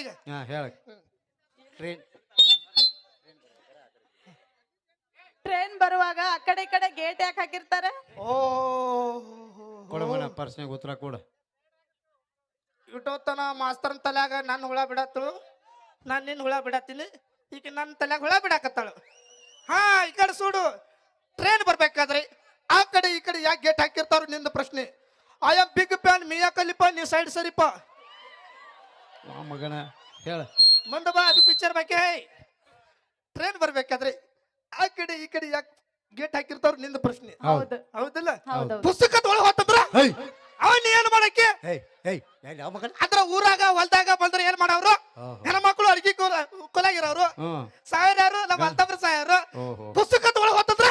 ಈಗ. ಹಾ ಹೇಳ. ಟ್ರೈನ್ ಟ್ರೈನ್ ಬರುವಾಗ ಆ ಕಡೆ ಈ ಕಡೆ ಗೇಟ್ ಯಾಕೆ ಹಾಕಿರ್ತಾರೆ? ಓ ಕೊಡ ಮನ ಪರ್ಸ್ನಾಗ ಉತ್ತರ ಕೊಡ. ಇಟ್ಟೋತನ ಮಾಸ್ತರ್ನ ತಲ್ಯಾಗ ನನ್ನ ಹುಳ ಬಿಡತ್ತು ನಾನು ನಿನ್ನ ಹುಳ ಬಿಡತ್ತೀನಿ ಈಗ ನನ್ನ ತಲ್ಯಾಗ ಹುಳ ಬಿಡಾಕತ್ತಾಳು. ಹಾ ಈ ಕಡೆ ಸೂಡು. ಟ್ರೈನ್ ಬರ್ಬೇಕಾದ್ರೆ ಆ ಕಡೆ ಈ ಕಡೆ ಯಾಕೆ ಗೇಟ್ ಹಾಕಿರ್ತಾರೋ ನಿಂದ ಪ್ರಶ್ನೆ. ಐ ಆಮ್ ಬಿಗ್ ಫ್ಯಾನ್ ಮಿಯಾ ಕಲಿಪ ನೀ ಸೈಡ್ ಸರಿಪ? ಆ ಮಗನ ಹೇಳ. ಮುಂದೆ ಬಾ ಅದು ಪಿಕ್ಚರ್ ಬಗ್ಗೆ ಟ್ರೈನ್ ಬರ್ಬೇಕಾದ್ರೆ ಆ ಕಡೆ ಈ ಕಡೆ ಯಾಕೆ ಗೇಟ್ ಹಾಕಿರ್ತಾವ್ರ ನಿಂದ ಪ್ರಶ್ನೆ. ಹೌದು. ಹೌದಿಲ್ಲ? ಹೌದು. ಪುಸ್ತಕ ತೊಗೊಳ ಹೋತಂದ್ರ? ಹೇಯ್ ಅವನ್ ಏನ್ ಮಾಡಕ್ಕೆ? ಹೇಯ್ ಹೇಯ್ ಎಲ್ಲಿ ಯಾವ ಮಗನ? ಅದ್ರ ಊರಾಗ ಹೊಲ್ದಾಗ ಬಂದ್ರೆ ಏನ್ ಮಾಡವ್ರು? ಹೆಣ್ಮಕ್ಳು ಅಡ್ಗಿ ಕೊಲ ಕೊಲಾಗಿರೋರು. ಹ್ಮ್. ಸಾಯರ್ಯಾರು ನಮ್ಮ ಅಂತವ್ರ ಸಾಯರು. ಓಹೋ. ಪುಸ್ತಕ ತಗೊಳ ಹೋತಂದ್ರ?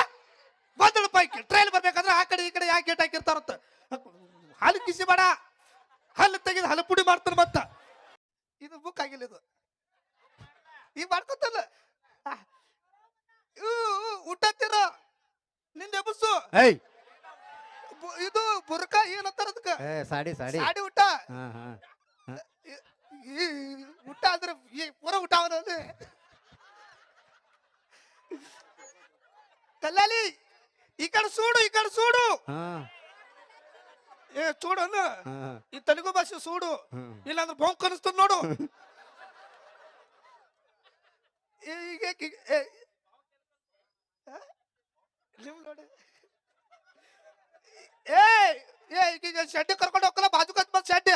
ಬಂದಳು ಪೈಕಿ ಟ್ರೈನ್ ಬರ್ಬೇಕಂದ್ರ ಆ ಕಡೆ ಈ ಕಡೆ ಯಾಕೆ ಗೇಟ್ ಹಾಕಿರ್ತಾರಂತ? ಹಾಲು ಕಿಸಿ ಬೇಡ. ಹಲ್ಲು ತೆಗೆದು ಹಲ್ಲು ಪುಡಿ ಮಾಡ್ತಾರ ಮತ್ತ. ಇದು ಬುಕ್ ಆಗಿಲ್ಲ ಇದು. ಈ ಮಾಡ್ಕೊತಲ್ಲ. ಊಟತ್ತಿರ ನಿಂದ ಬುಸ್ಸು ಏಯ್. ಇದು ಬುರ್ಕ ಏನಂತಾರ ಅದಕ್ಕ ಏ ಸಾಡಿ ಸಾಡಿ. ಸಾಡಿ ಊಟ. ಈ ಊಟ ಅಂದ್ರೆ ಈ ಪೂರ ಊಟ ಅವನದು ಕಲ್ಲಾಲಿ ಈ ಕಡೆ ಸೂಡು ಈ ಕಡೆ ಸೂಡು. ಹಾ. ಏ ಚೂಡು ಅನ್ನ ಹಾ. ಈ ತೆಲುಗು ಭಾಷೆ ಸೂಡು. ಇಲ್ಲಾಂದ್ರೆ ಬೊಂಕ್ ಅನಿಸ್ತದ ನೋಡು. ಏ, ಈಗ ಏ- ಏ- ಈಗ ಶೆಡ್ ಕರ್ಕೊಂಡು ಹೋಗಲ್ಲ ಬಾಜು ಕತ್ ಮತ್ ಶೆಡ್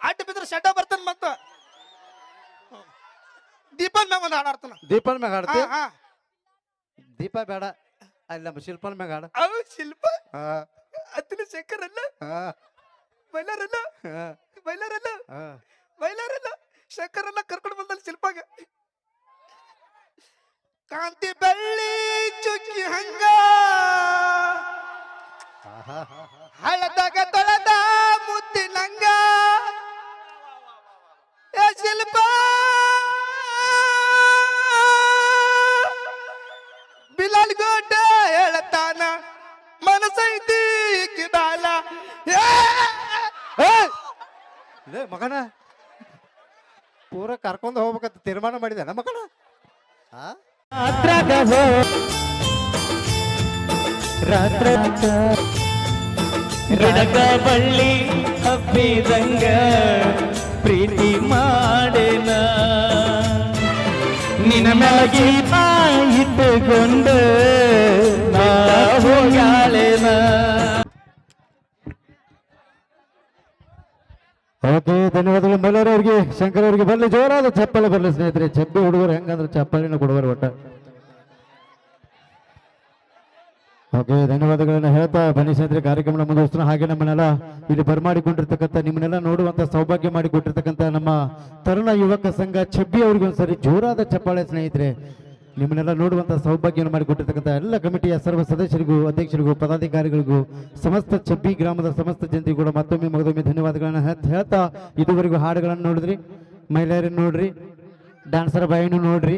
ಅಡ್ಡ ಬಿದ್ರೆ ಶೆಡ್ಡ ಬರ್ತಾನ ಮತ್ತ. ದೀಪನ್ ಮ್ಯಾಗ ಒಂದು ಹಾಡಾಡ್ತಾನ ದೀಪನ್ ಮ್ಯಾಗ ಆಡ್ತಿ ಹಾ ಹಾ. ದೀಪ ಬೇಡ. ಅಲ್ಲಿ ನಮ್ಮ ಶಿಲ್ಪನ್ ಮ್ಯಾಗ ಆಡ ಅವು ಶಿಲ್ಪ ಹಾ. ಅತ್ತಿನ ಹಾ. ಬೈಲಾರಲ್ಲ ಬೈಲಾರಲ್ಲ ಬೈಲಾರಲ್ಲ ಶಂಕರನ್ನ ಕರ್ಕೊಂಡು ಬಂದಲ್ಲ ಶಿಲ್ಪಾಗ. ಕಾಂತಿ ಬೆಳ್ಳಿ ಚುಕ್ಕಿ ಹಂಗ. ಹಳದಾಗ ತೊಳೆದ ಮುತ್ತಿನಂಗ ಏ ಶಿಲ್ಪ! ಬಿಲಾಲ್ ಗೋಟ ಹೇಳತಾನ. ಮನಸೈತಿ ಲೇ ಮಗನ? ಪೂರ ಕರ್ಕೊಂಡು ಹೋಗ್ಬೇಕಂತ ತೀರ್ಮಾನ ಮಾಡಿದೆ ಮಗನ? ಬಳ್ಳಿ ಹಬ್ಬಿದಂಗ ಪ್ರೀತಿ ಮಾಡೇನ. ನಿನ ಮ್ಯಾಗಿ ಇಟ್ಟುಕೊಂಡು ನಾ ಹೋಗ್ಯಾಳೇನ. ಓಕೆ ಧನ್ಯವಾದಗಳು ಮೈಲಾರ ಅವ್ರಿಗೆ ಶಂಕರ್ ಅವ್ರಿಗೆ ಬರ್ಲಿ, ಜೋರಾದ ಚಪ್ಪಲಿ ಬರ್ಲಿ ಸ್ನೇಹಿತರೆ. ಚಪ್ಪಿ ಹುಡುಗರು ಹೆಂಗಂದ್ರೆ ಚಪ್ಪಲಿನ ಕೊಡುವರು ಒಟ್ಟ. ಓಕೆ, ಧನ್ಯವಾದಗಳನ್ನ ಹೇಳ್ತಾ ಬನ್ನಿ ಸ್ನೇಹಿತರೆ ಕಾರ್ಯಕ್ರಮ ಮುಂದುವರಿಸೋಣ ಹಾಗೆ ನಮ್ಮನ್ನೆಲ್ಲ ಇಲ್ಲಿ ಬರಮಾಡಿಕೊಂಡಿರ್ತಕ್ಕಂಥ, ನಿಮ್ಮನ್ನೆಲ್ಲ ನೋಡುವಂತ ಸೌಭಾಗ್ಯ ಮಾಡಿಕೊಟ್ಟಿರ್ತಕ್ಕಂಥ ನಮ್ಮ ತರುಣ ಯುವಕ ಸಂಘ ಚಬ್ಬಿ ಅವ್ರಿಗೆ ಒಂದ್ಸರಿ ಜೋರಾದ ಚಪ್ಪಾಳೆ ಸ್ನೇಹಿತರೆ. ನಿಮ್ಮನ್ನೆಲ್ಲ ನೋಡುವಂತ ಸೌಭಾಗ್ಯವನ್ನು ಮಾಡಿಕೊಟ್ಟಿರ್ತಕ್ಕಂಥ ಎಲ್ಲ ಕಮಿಟಿಯ ಸರ್ವ ಸದಸ್ಯರಿಗೂ, ಅಧ್ಯಕ್ಷರಿಗೂ, ಪದಾಧಿಕಾರಿಗಳಿಗೂ, ಸಮಸ್ತ ಚಬ್ಬಿ ಗ್ರಾಮದ ಸಮಸ್ತ ಜನತೆಗೂ ಕೂಡ ಮತ್ತೊಮ್ಮೆ ಮಗದೊಮ್ಮೆ ಧನ್ಯವಾದಗಳನ್ನು ಹೇಳ್- ಹೇಳ್ತಾ ಇದುವರೆಗೂ ಹಾಡುಗಳನ್ನು ನೋಡಿದ್ರಿ, ಮಹಿಳೆಯರನ್ನು ನೋಡ್ರಿ, ಡ್ಯಾನ್ಸರ್ ಬಾಯಿನೂ ನೋಡ್ರಿ.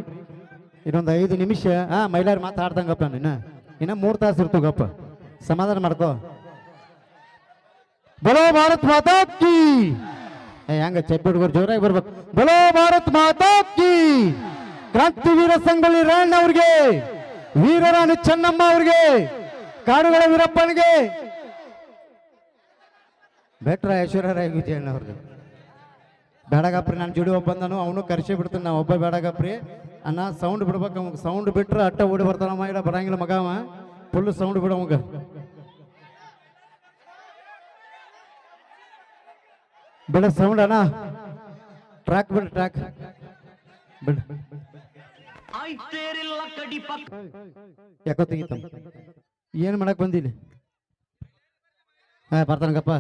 ಇನ್ನೊಂದು ಐದು ನಿಮಿಷ ಹಾ ಮಹಿಳೆಯರು ಮಾತಾಡ್ದಂಗಪ್ಪ ನೀನು. ಇನ್ನು ಮೂರು ತಾಸು ಇರ್ತಗಪ್ಪ ಸಮಾಧಾನ ಮಾಡ್ಕೋ. ಬಲೋ ಭಾರತ್ ಮಾತಾ ಕಿ! ಹೆಂಗ ಹುಡುಗರು ಜೋರಾಗಿ ಬರ್ಬೇಕು. ಬಲೋ ಭಾರತ್ ಮಾತಾ ಕಿ! ಕ್ರಾಂತಿವೀರ ಸಂಗೊಳ್ಳಿ ರಾಯಣ್ಣ ಅವ್ರಿಗೆ, ವೀರರಾಣಿ ಚೆನ್ನಮ್ಮ ಅವ್ರಿಗೆ, ಕಾಡುಗಳ ವೀರಪ್ಪನಿಗೆ. ಬೆಟ್ರ ಐಶ್ವರ್ಯ ರಾಯ್ ವಿಜಯಣ್ಣ ಅವ್ರಿಗೆ. ಬೇಡಗಪ್ರಿ ನಾನು ಜುಡಿ ಒಬ್ಬ ಬಂದನು ಅವನು ಕರೆಸಿ ಬಿಡ್ತಾನೆ ನಾ ಒಬ್ಬ ಬೇಡಗಪ್ರಿ ಅಣ್ಣ ಸೌಂಡ್ ಬಿಡ್ಬೇಕು ಅವಾಗ. ಸೌಂಡ್ ಬಿಟ್ರೆ ಅಟ್ಟ ಓಡಿ ಬರ್ತಾನಮ್ಮ ಇಲ್ಲ ಬರಂಗಿಲ್ಲ ಮಗ ಅವ. ಫುಲ್ ಸೌಂಡ್ ಬಿಡು ಅವಾಗ. ಬೇಡ ಸೌಂಡ್ ಅಣ್ಣ. ಟ್ರ್ಯಾಕ್ ಬಿಡ ಟ್ರ್ಯಾಕ್ ಬಿಡು ಯಾಕೋ ತೆಗಿತ ಏನು ಮಾಡಕ್ ಬಂದಿಲ್ಲ ಹಾ ಬರ್ತಾನಗಪ್ಪ.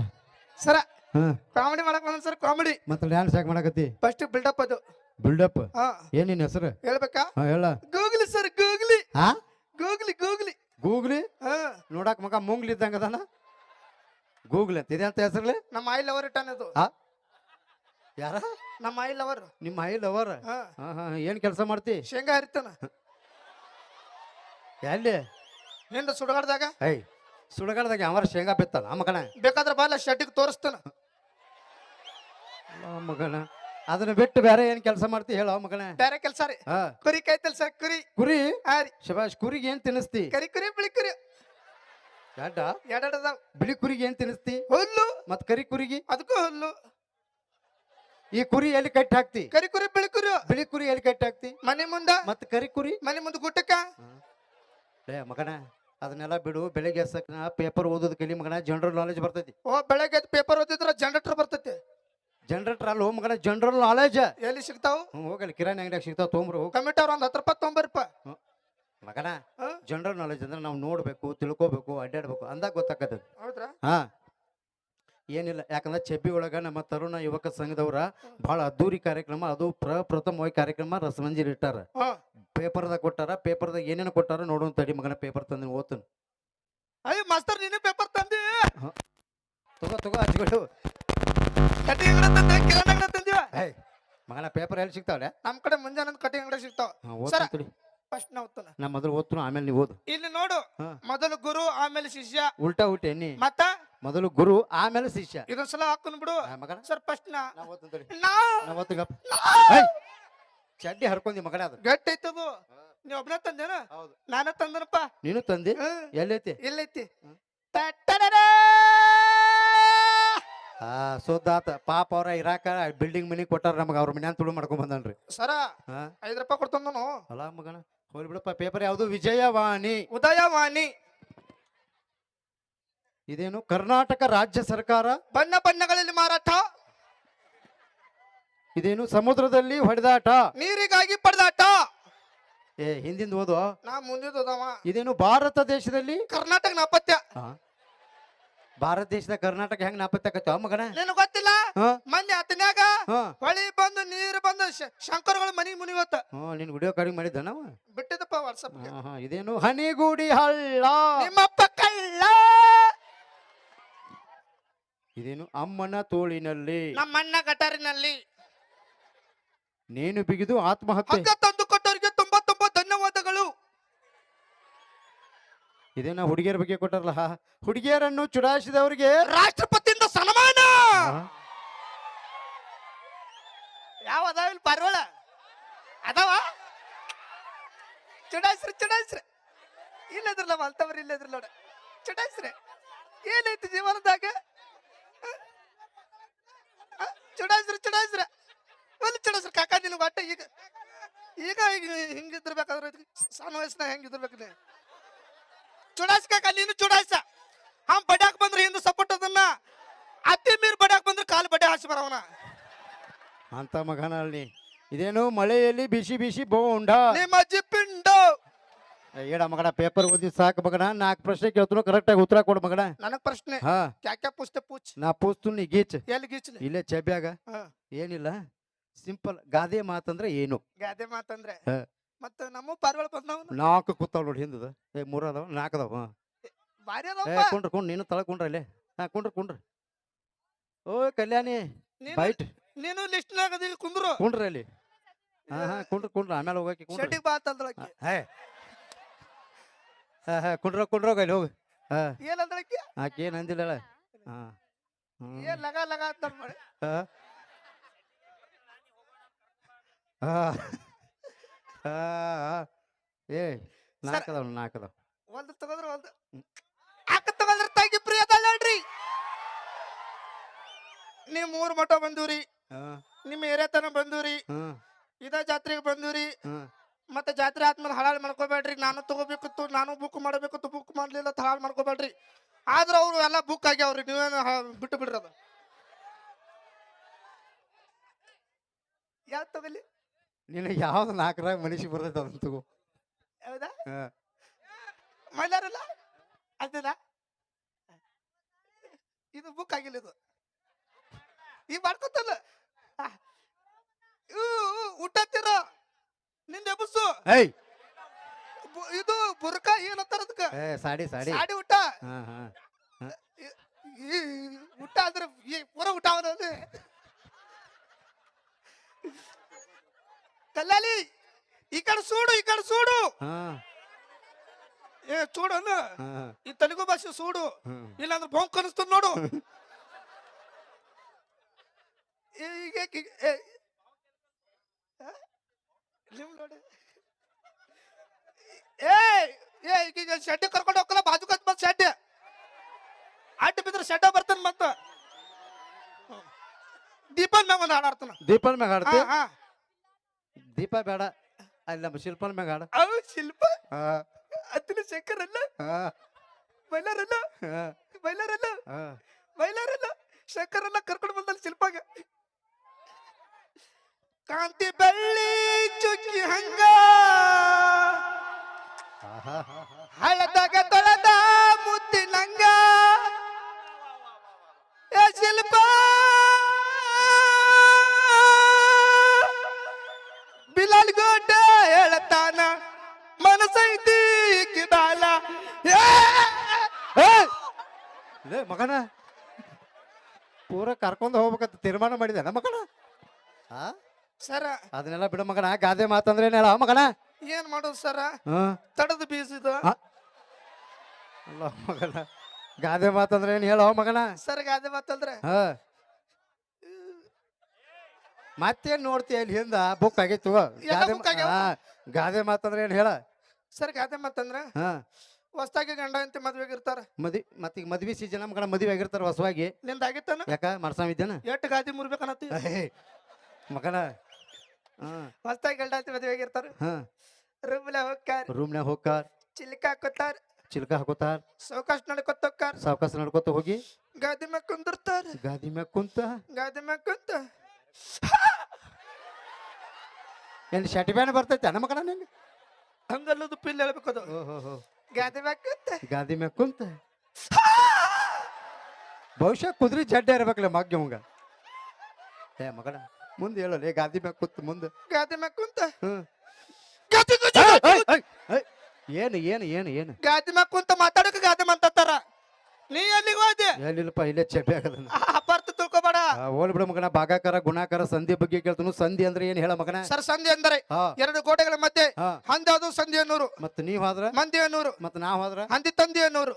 ಸರ ಹಾ. ಕಾಮಿಡಿ ಮಾಡಕ್ ಬಂದ ಸರ್ ಕಾಮಿಡಿ ಮತ್ತೆ ಡ್ಯಾನ್ಸ್ ಯಾಕೆ ಮಾಡಕತ್ತಿ? ಫಸ್ಟ್ ಬಿಲ್ಡಪ್ ಅದು. ಬಿಲ್ಡಪ್ ಹಾ. ಏನ್ ನಿನ್ ಹೆಸರು? ಹೇಳ್ಬೇಕಾ? ಹಾ ಹೇಳ. ಗೂಗ್ಲಿ ಸರ್ ಗೂಗ್ಲಿ ಹಾ ಗೂಗ್ಲಿ ಗೂಗ್ಲಿ ಗೂಗ್ಲಿ ಹಾ. ನೋಡಕ್ ಮಗ ಮುಂಗ್ಲಿ ಇದ್ದಂಗ ಅದಾನ? ಗೂಗ್ಲಿ ಅಂತ ಇದೆ ಅಂತ ಹೆಸರು ನಮ್ಮ ಐ ಲವರ್ ಅದು ಹಾ ಯಾರ? ನಮ್ಮ ಐ ಲವರ್ ನಿಮ್ಮ ಐ ಲವರ್ ಹಾ. ಏನ್ ಕೆಲಸ ಮಾಡ್ತಿ? ಶೇಂಗಾ ಹರಿತಾನ. ಎಲ್ಲಿ? ಹಿಂದ ಸುಡಗಾಡ್ದಾಗ? ಐ ಸುಡಗಾಡ್ದಾಗ ಯಾವ ಶೇಂಗಾ ಬಿತ್ತಲ್ಲ ಆ ಮಗನ? ಬೇಕಾದ್ರೆ ಬಾಲ ಶೆಡ್ಡಿಗೆ ತೋರಿಸ್ತಾನ. ಆ ಮಗನ ಅದನ್ನ ಬಿಟ್ಟು ಬೇರೆ ಏನ್ ಕೆಲಸ ಮಾಡ್ತಿ ಹೇಳ ಮಗನೇ? ಬೇರೆ ಕೆಲಸ ರೀ. ಹಾ. ಕುರಿ ಕಾಯ್ತಲ್ ಸರ್ ಕುರಿ. ಕುರಿ? ಹಾ ರೀ. ಶಬಾಷ್ ಕುರಿಗೆ ಏನ್ ತಿನ್ನಿಸ್ತಿ? ಕರಿ ಕುರಿ ಬಿಳಿ ಕುರಿ. ಯಾಡ ಎರಡೆರಡು ಬಿಳಿ ಕುರಿಗೆ ಏನ್ ತಿನ್ನಿಸ್ತಿ? ಹುಲ್ಲು. ಮತ್ ಕರಿ ಕುರಿಗೆ? ಅದಕ್ಕೂ ಹುಲ್ಲು. ಈ ಕುರಿ ಎಲ್ಲಿ ಕಟ್ಟಿ ಹಾಕ್ತಿ? ಕರಿ ಕುರಿ ಬಿಳಿ ಕುರಿ. ಬಿಳಿ ಕುರಿ ಎಲ್ಲಿ ಕಟ್ಟಿ ಹಾಕ್ತಿ? ಮನೆ ಮುಂದ. ಮತ್ ಕರಿ ಕುರಿ? ಮನೆ ಮುಂದ ಗುಟ್ಟಕ್ಕ ಲೇ ಮಗನ ಅದನ್ನೆಲ್ಲ ಬಿಡು. ಬೆಳಿಗ್ಗೆ ಪೇಪರ್ ಓದೋದ್ ಕಲಿ ಮಗನ ಜನರಲ್ ನಾಲೆಜ್ ಬರ್ತೈತಿ. ಓ ಬೆಳಗ್ಗೆ ಪೇಪರ್ ಓದಿದ್ರ ಜನರೇಟರ್ ಬರ್ತೈತಿ. ಜನರೇಟರ್ ಅಲ್ಲ ಮಗನ ಜನರಲ್ ನಾಲೆಜ್ ಎಲ್ಲಿ ಸಿಗ್ತಾವ? ಹೋಗಲಿ ಕಿರಾಣಿ ಅಂಗಡಿಯಾಗ ಸಿಗ್ತಾವ ತೊಂಬರು ಕಮಿಟರ್ ಒಂದ್ ಹತ್ತು ರೂಪಾಯಿ ತೊಂಬರ್ಪ ಮಗನ? ಜನರಲ್ ನಾಲೆಜ್ ಅಂದ್ರೆ ನಾವು ನೋಡ್ಬೇಕು ತಿಳ್ಕೋಬೇಕು ಅಡ್ಡಾಡ್ಬೇಕು ಅಂದಾಗ ಗೊತ್ತಾಗತ್ತೆ. ಹೌದ್ರಾ? ಹಾ. ಏನಿಲ್ಲ. ಯಾಕಂದ್ರೆ ಚೆಬ್ಬಿ ಒಳಗೆ ನಮ್ಮ ತರುಣ ಯುವಕ ಸಂಘದವ್ರ ಬಹಳ ಅದ್ದೂರಿ ಕಾರ್ಯಕ್ರಮ. ಅದು ಪ್ರಪ್ರಥಮವಾಗಿ ಕಾರ್ಯಕ್ರಮ ರಸಮಂಜರಿ ಇಟ್ಟಾರ. ಪೇಪರ್ದಾಗ ಕೊಟ್ಟಾರ. ಪೇಪರ್ದಾಗ ಏನೇನು ಕೊಟ್ಟಾರ ನೋಡೋಣ ತಡಿ ಮಗನ ಪೇಪರ್ ತಂದು ಓದ್ತಾನ. ಅಯ್ಯ ಮಾಸ್ತರ್ ನೀನು ಪೇಪರ್ ತಂದಿ? ತಗೋ ತಗೋ ಹಚ್ಕೊಡು ಮಗನ ಪೇಪರ್ ಎಲ್ಲಿ ಸಿಗ್ತಾವಲ್ಲ ನಮ್ಮ ಕಡೆ ಮುಂಜಾನೆ ಕಟಿಂಗ್ ಅಂಗಡಿ ಸಿಗ್ತಾವ. ಸರ್ ಫಸ್ಟ್ ನಾ ಓದ್ತಾನ. ನಾ ಮೊದಲು ಓದ್ತಾನ ಆಮೇಲೆ ನೀವು ಓದು. ಇಲ್ಲಿ ನೋಡು. ಮೊದಲ ಗುರು ಆಮೇಲೆ ಶಿಷ್ಯ. ಉಲ್ಟಾ ಉಲ್ಟೆ ಮತ್ತ ಮೊದಲು ಗುರು ಆಮೇಲೆ ಶಿಷ್ಯ. ಇದೊಂದ್ ಸಲ ಹಾಕೊಂಡ್ ಬಿಡು. ಆ, ಮಗನ? ಸರ್ ಫಸ್ಟ್ ನಾ. ನಾ. ಓದ್ತೀನಿ ತಡಿ ನಾ. ಏಯ್! ಚಡ್ಡಿ ಹರ್ಕೊಂಡಿ ಮಗನ ಅದು ಗಟ್ಟಿ ಐತದು ನೀವ್ ಒಬ್ಬನೇ ತಂದೇನ? ಹೌದು. ನಾನ ತಂದನಪ್ಪ. ನೀನು ತಂದಿ? ಹ್ಮ್. ಎಲ್ಲೈತಿ? ಎಲ್ಲೈತಿ. ಸುದ್ದಾತ ಆ ಸೋದಾತ ಪಾಪ ಅವ್ರ ಇರಾಕ ಬಿಲ್ಡಿಂಗ್ ಮನಿ ಕೊಟ್ಟಾರ ನಮಗ. ಅವ್ರ ಮನ್ಯಾನ್ ತುಳು ಮಾಡ್ಕೊಂಡ್ ಬಂದನ್ರಿ. ಸರ ಹಾ. ಐದ್ ರೂಪಾಯಿ ಕೊಡ್ತಂದನು. ಅಲ್ಲ ಮಗನ ಹೋಗ್ಲಿ ಬಿಡಪ್ಪ. ಪೇಪರ್ ಯಾವುದು? ವಿಜಯವಾಣಿ. ಉದಯವಾಣಿ. ಇದೇನು ಕರ್ನಾಟಕ ರಾಜ್ಯ ಸರ್ಕಾರ? ಬಣ್ಣ ಬಣ್ಣಗಳಲ್ಲಿ ಮಾರಾಟ. ಇದೇನು ಸಮುದ್ರದಲ್ಲಿ ಹೊಡೆದಾಟ? ನೀರಿಗಾಗಿ ಪಡೆದಾಟ. ಏ ಹಿಂದಿಂದ ಓದು. ನಾ ಮುಂದಿದ್ದವ ಇದೇನು ಭಾರತ ದೇಶದಲ್ಲಿ? ಕರ್ನಾಟಕ ನಾಪತ್ಯ ಭಾರತ ದೇಶದ ಕರ್ನಾಟಕ ಹೆಂಗ್ ನಾಪತ್ತಾಕತ್ತ ಮಗನ? ನಿನ್ ಗೊತ್ತಿಲ್ಲ? ಹಾ? ಮೊನ್ನೆ ಹತ್ತನ್ಯಾಗ ಹಾ? ಹೊಳಿ ಬಂದು ನೀರು ಬಂದು ಶ- ಶಂಕರಗಳ ಮನಿ ಮುನಿವತ್ತ ಹ್ಞೂ ನಿನ್ ವಿಡಿಯೋ ಕಡಿಮೆ ಮಾಡಿದ್ದ ನಾವು? ಬಿಟ್ಟಿದಪ್ಪ ವಾಟ್ಸಪ್ ಇದೇನು ಹನಿಗೂಡಿ ಹಳ್ಳ ಕಳ್ಳ ಇದೇನು ಅಮ್ಮನ ತೋಳಿನಲ್ಲಿ. ನಮ್ಮಣ್ಣ ಗಟಾರಿನಲ್ಲಿ. ನೇಣು ಬಿಗಿದು ಆತ್ಮಹತ್ಯೆ. ಹಗ್ಗ ತಂದು ಕೊಟ್ಟವರಿಗೆ ತುಂಬಾ ತುಂಬಾ ಧನ್ಯವಾದಗಳು. ಇದೇನ ಹುಡುಗಿಯರ ಬಗ್ಗೆ ಕೊಟ್ಟಾರಲ್ಲ ಹುಡುಗಿಯರನ್ನು ಚುಡಾಯಿಸಿದವರಿಗೆ. ರಾಷ್ಟ್ರಪತಿಯಿಂದ ಸನ್ಮಾನ? ಯಾವ ಅದಾವ ಇಲ್ಲಿ ಪಾರಿವಾಳ? ಅದಾವ? ಚುಡಾಯಿಸ್ರಿ ಚುಡಾಯಿಸ್ರಿ. ಇಲ್ಲದ್ರಲ್ಲ ಮಲ್ತವ್ರಿ ಇಲ್ಲದ್ರಲ್ಲ ನೋಡ. ಚುಡಾಯಿಸ್ರಿ. ಏನೈತಿ ಜೀವನದಾಗ? ಚುಡಾಯಿಸ್ರಿ ಚುಡಾಯಿಸ್ರಿ. ಎಲ್ಲಿ ಚುಡಾಯಿಸ್ರಿ? ಕಾಕ ನಿನ್ಗೆ ಒಟ್ಟ ಈಗ ಈಗ ಈಗ ಹಿಂಗಿದ್ದಿರ್ಬೇಕಾದ್ರೆ ಇದಕ್ಕೆ ಸಣ್ಣ ವಯಸ್ಸಿನಾಗ ಹೆಂಗಿದ್ರಬೇಕು ನೀ ಚುಡಾಯಿಸ್ ಕಾಕ ನೀನು ಚುಡಾಯ್ಸ. ಹಾಂ ಬಡ್ಯಾಕ್ ಬಂದ್ರೆ ಹಿಂದೆ ಸಪೋರ್ಟ್ ಅದನ್ನ ಅತಿ ಮೀರ್ ಬಡ್ಯಾಕ್ ಬಂದ್ರೆ ಕಾಲು ಬಡ್ಡೆ ಹಾಸಿ ಬರವನ. ಅಂತ ಮಗನ ಅಲ್ಲಿ ಇದೇನು ಮಳೆಯಲ್ಲಿ ಬಿಸಿ ಬಿಸಿ ಬೋಂಡ. ನಿಮ್ಮ ಅಜ್ಜಿ ಏಡ ಮಗನ ಪೇಪರ್ ಓದಿ ಸಾಕು ಮಗನ ನಾಲ್ಕು ಪ್ರಶ್ನೆ ಕೇಳ್ತು ಕರೆಕ್ಟ್ ಆಗಿ ಉತ್ತರ ಕೊಡು ಮಗನ. ನನಗ್ ಪ್ರಶ್ನೆ ಹಾ. ಕ್ಯಾಕ್ಯಾ ಪುಸ್ತಕ ಪೂಚ್? ನಾ ಪೂಸ್ತೀನಿ ನೀ ಗೀಚ್. ಎಲ್ಲಿ ಗೀಚ್ಲಿ ಇಲ್ಲೇ ಚಬ್ಯಾಗ ಹಾ. ಏನಿಲ್ಲ ಸಿಂಪಲ್ ಗಾದೆ ಮಾತಂದ್ರೆ ಏನು? ಗಾದೆ ಮಾತಂದ್ರೆ? ಹಾ. ಮತ್ತ ನಮ್ಮ ಪಾರ್ವಳ ಬಂದವ ನಾಲ್ಕು ಕೂತಾವ್ ನೋಡಿ ಹಿಂದದ. ಏ ಮೂರ ಅದಾವ? ನಾಲ್ಕು ಅದಾವ? ಹಾ. ಬಾರಿ ಏ ಅದಪ್ಪ ಕುಂಡ್ರ ಕುಂಡ್ರ ನೀನು ತಳ ಕುಂಡ್ರ ಅಲ್ಲೇ ಹಾ ಕುಂಡ್ರ ಕುಂಡ್ರ. ಓ ಕಲ್ಯಾಣಿ ನೀನು ಬೈಟ್. ನೀನು ಲಿಸ್ಟ್ನಾಗ ಅದಿಲ್ ಕುಂದ್ರು. ಕುಂಡ್ರ ಅಲ್ಲಿ. ಹಾ ಹಾ ಕುಂಡ್ರ ಕುಂಡ್ರ. ಆಮೇಲೆ ಹೋಗಕ್ಕೆ ಕುಂಡ್ರ. ಶೆಟ್ಟಿಗೆ ಬಾ ಅಂತಂದಳಕ್ಕೆ. ಹೇ ಹಾ ಹಾ ಕುಂಡ್ರ ಕುಂಡ್ರ ಹೋಗ ಅಲ್ಲಿ ಹೋಗು. ಹಾ. ಆಕೆ? ಏನು ಅಂದಿಲ್ಲ ಹಾ. ಹ್ಮ್. ಏನ್ ಲಗ ಲಗ ಅಂತ ಮಾಡಿ. ಹಾ. ಹಾ. ಹಾ ಹಾ. ಏ ನಾಲ್ಕದವ ನಾಲ್ಕದವ ಒಂದ್ ತಗೋದ್ರ ಒಂದ್. ಅಕ್ಕ ತಗೋದ್ರ ತಾಗಿ ಪ್ರಿಯ ಅದ ನೋಡ್ರಿ. ನೀವ್ ಮೂರ್ ಮಠ ಬಂದೂರಿ. ಹಾ. ನಿಮ್ಮ ಏರಿಯಾತನ ಬಂದೂರಿ. ಹಾ. ಇದ ಜಾತ್ರೆಗೆ ಬಂದೂರಿ. ಹಾ. ಮತ್ತೆ ಜಾತ್ರೆ ಆದ್ಮೇಲೆ ಹಳಾಳ್ ಮಾಡ್ಕೋಬೇಡ್ರಿ ನಾನು ತಗೋಬೇಕಿತ್ತು ನಾನು ಬುಕ್ ಮಾಡಬೇಕಿತ್ತು ಬುಕ್ ಮಾಡ್ಲಿಲ್ಲ ಹಳಾಳ್ ಹಾಳು ಮಾಡ್ಕೋಬೇಡ್ರಿ. ಆದ್ರೆ ಅವರು ಎಲ್ಲ ಬುಕ್ ಆಗ್ಯಾವ್ರಿ ನೀವೇನು ಬಿಟ್ಟು ಬಿಡ್ರಿ ಅದು. ಯಾವ್ದು ತಗೊಲಿ ನಿನಗೆ ಯಾವ್ದು ನಾಲ್ಕರಾಗ ಮನುಷ್ಯ ಬರ್ತೈತೆ ಅದನ್ನ ತಗೋ. ಹೌದಾ? ಮೈಲಾರಲ್ಲ ಅದನ್ನ ಇದು ಬುಕ್ ಆಗಿಲ್ಲ ಇದು. ಈಗ ಮಾಡ್ಕೊತಲ್ಲ ಊಟತ್ತಿರ ನಿಂದ ಏಯ್. ಇದು ಬುರ್ಕ ಏನಂತಾರ ಅದಕ್ಕ? ಏ ಸಾಡಿ ಸಾಡಿ. ಸಾಡಿ ಊಟ? ಹಾ ಹಾ. ಈ ಊಟ ಅಂದ್ರೆ ಈ ಪೂರ ಊಟ ಅವನಲ್ಲಿ ಕಲ್ಲಾಲಿ ಈ ಕಡೆ ಸೂಡು ಈ ಕಡೆ ಸೂಡು. ಹಾ. ಏ ಚೂಡು ಅನ್ನು. ಹಾ ಈ ತೆಲುಗು ಭಾಷೆ ಸೂಡು. ಹ್ಮ್ ಇಲ್ಲಾಂದ್ರೆ ಬೊಂಕ್ ಕನಸ್ತದ ನೋಡು. ಈಗ ಏ, ನಿಮ್ ನೋಡಿ. ಏ ಏ ಈಗ ಶೆಡ್ ಕರ್ಕೊಂಡು ಹೋಗಲ್ಲ ಬಾಜು ಕತ್ ಬಂದ್ ಶೆಡ್ ಅಡ್ಡ ಬಿದ್ರೆ ಶೆಡ್ ಬರ್ತಾನ ಮತ್ತ. ದೀಪನ್ ಮ್ಯಾಗ ಒಂದ್ ಹಾಡಾಡ್ತಾನ ದೀಪನ್ ಮ್ಯಾಗ ಆಡ್ತಿ ಹಾ ದೀಪ ಬೇಡ. ಅಲ್ಲಿ ನಮ್ಮ ಶಿಲ್ಪನ್ ಮ್ಯಾಗ ಆಡ ಅವು ಶಿಲ್ಪ? ಹಾ. ಅತ್ತಿನ ಶಂಕರ್ ಅಲ್ಲ ಹಾ. ಬೈಲಾರಲ್ಲ ಹಾ. ಬೈಲಾರಲ್ಲ ಹಾ. ಬೈಲಾರಲ್ಲ ಶಂಕರನ್ನ ಕರ್ಕೊಂಡು ಬಂದಲ್ಲಿ ಶಿಲ್ಪಾಗ. ಕಾಂತಿ ಬೆಳ್ಳಿ ಚುಕ್ಕಿ ಹಂಗ. ಹಳದಾಗ ತೊಳೆದ ಮುತ್ತಿನಂಗ. ಏ ಶಿಲ್ಪ. ಬಿಲಾಲ್ ಗೋಟ ಹೇಳ್ತಾನ ಮನಸೈತಿ ಕಿದಾಲ. ಮಗನ. ಪೂರ ಕರ್ಕೊಂಡು ಹೋಗ್ಬೇಕಂತ ತೀರ್ಮಾನ ಮಾಡಿದೆ ನಮ್ಮ ಮಗನ. ಹಾ ಸರ. ಅದನ್ನೆಲ್ಲ ಬಿಡು ಮಗನ ಗಾದೆ ಮಾತಂದ್ರೆ ಏನೇಳ ಮಗನ? ಏನ್ ಮಾಡೋದು ಸರ? ತಡದ ಬೀಸಿದ. ಅಲ್ಲ ಮಗನ ಗಾದೆ ಮಾತಂದ್ರೆ ಏನ್ ಹೇಳೋ ಮಗನ? ಸರ್ ಗಾದೆ ಮಾತಂದ್ರೆ? ಹಾ. ಮತ್ತೇನ್ ನೋಡ್ತೀಯ ಇಲ್ಲಿ ಹಿಂದ? ಬುಕ್ ಆಗಿತ್ತು. ಗಾದೆ ಗಾದೆ ಮಾತಂದ್ರೆ ಏನ್ ಹೇಳ? ಸರ್ ಗಾದೆ ಮಾತಂದ್ರ? ಹಾ. ಹೊಸ್ದಾಗಿ ಗಂಡ ಅಂತ ಮದ್ವೆಗೆ ಇರ್ತಾರ? ಮದಿ ಮತ್ತೀಗ ಮದ್ವಿ ಸೀಸನ್ ಮಗನ ಮದ್ವೆ ಆಗಿರ್ತಾರ ಹೊಸವಾಗಿ. ನಿಂದ ಆಗಿತ್ತಾನ ಯಾಕ ಮಾಡ್ಸಾವಿದ್ದೇನ ಎಟ್ಟು ಗಾದಿ ಮುರ್ಬೇಕನ್ನತ್ತಿ ಏಯ್, ಮಗನ ಹಾ. ಹೊಸ್ದಾಗಿ ಗಂಡ ಅಂತ ಮದುವೆ ಆಗಿರ್ತಾರ. ಹಾ. ರೂಮ್ಲೆ ಹೋಗ್ತಾರ. ರೂಮ್ನ್ಯಾಗ ಹೋಗ್ತಾರ. ಚಿಲ್ಕ ಹಾಕೋತಾರ. ಚಿಲ್ಕ ಹಾಕೋತಾರ. ಸಾವಕಾಶ ನಡ್ಕೊತ ಹೋಗ್ತಾರ. ಸಾವಕಾಶ ನಡ್ಕೊತ ಹೋಗಿ. ಗಾದಿ ಮ್ಯಾಗ ಕುಂದಿರ್ತಾರ. ಗಾದಿ ಮ್ಯಾಗ ಕುಂತ. ಗಾದಿ ಮ್ಯಾಗ ಕುಂತ. ಏನು ಶಟಿ ಬ್ಯಾನ್ ಬರ್ತೈತೆ ಅಣ್ಣ ಮಗನ ನಿಂಗೆ ಹಂಗಲ್ಲದು ಪಿಲ್ ಅದು. ಓಹೋ ಗಾದಿ ಮ್ಯಾಗ ಕುಂತ. ಗಾದಿ ಮ್ಯಾಗ ಕುಂತ. ಬಹುಶಃ ಕುದುರೆ ಜಡ್ಡ ಇರ್ಬೇಕಲ್ಲ ಮಗ್ಗ ಏ ಮಗನ. ಮುಂದೆ ಹೇಳಲ್ಲ ಗಾದಿ ಮ್ಯಾಗ ಕೂತ್ ಮುಂದೆ. ಗಾದಿ ಮ್ಯಾಗ ಕುಂತ? ಹ್ಮ್. ಗಾದಿ ಏಯ್, ಏನು ಏನು ಏನು ಏನು? ಗಾದಿ ಮ್ಯಾಗ ಕುಂತ ಮಾತಾಡಕ್ಕೆ ಗಾದಿ ಮಾತಾಡ್ತಾರ ನೀ ಎಲ್ಲಿಗೆ ಹೋದೆ? ಎಲ್ಲಿಲ್ಲಪ್ಪ ಇಲ್ಲೇ ಚಪ್ಪೆ ಆಗದ ಅಪಾರ್ಥ ತಿಳ್ಕೊಬೇಡ. ಓಲ್ ಬಿಡ ಮಗನ. ಭಾಗಾಕಾರ ಗುಣಾಕಾರ ಸಂಧಿ ಬಗ್ಗೆ ಕೇಳ್ತಾನು. ಸಂಧಿ ಅಂದ್ರೆ ಏನ್ ಹೇಳ ಮಗನ? ಸರ್ ಸಂಧಿ ಅಂದ್ರೆ ಹಾ. ಎರಡು ಕೋಟೆಗಳ ಮಧ್ಯೆ ಹಾ. ಹಂದಿ ಅದು ಸಂಧಿ ಅನ್ನೂರು. ಮತ್ ನೀವ್ ಹೋದ್ರ? ಮಂದಿ ಅನ್ನೂರು. ಮತ್ತೆ ನಾವ್ ಹೋದ್ರ? ಹಂದಿ ತಂದಿ ಅನ್ನೂರು.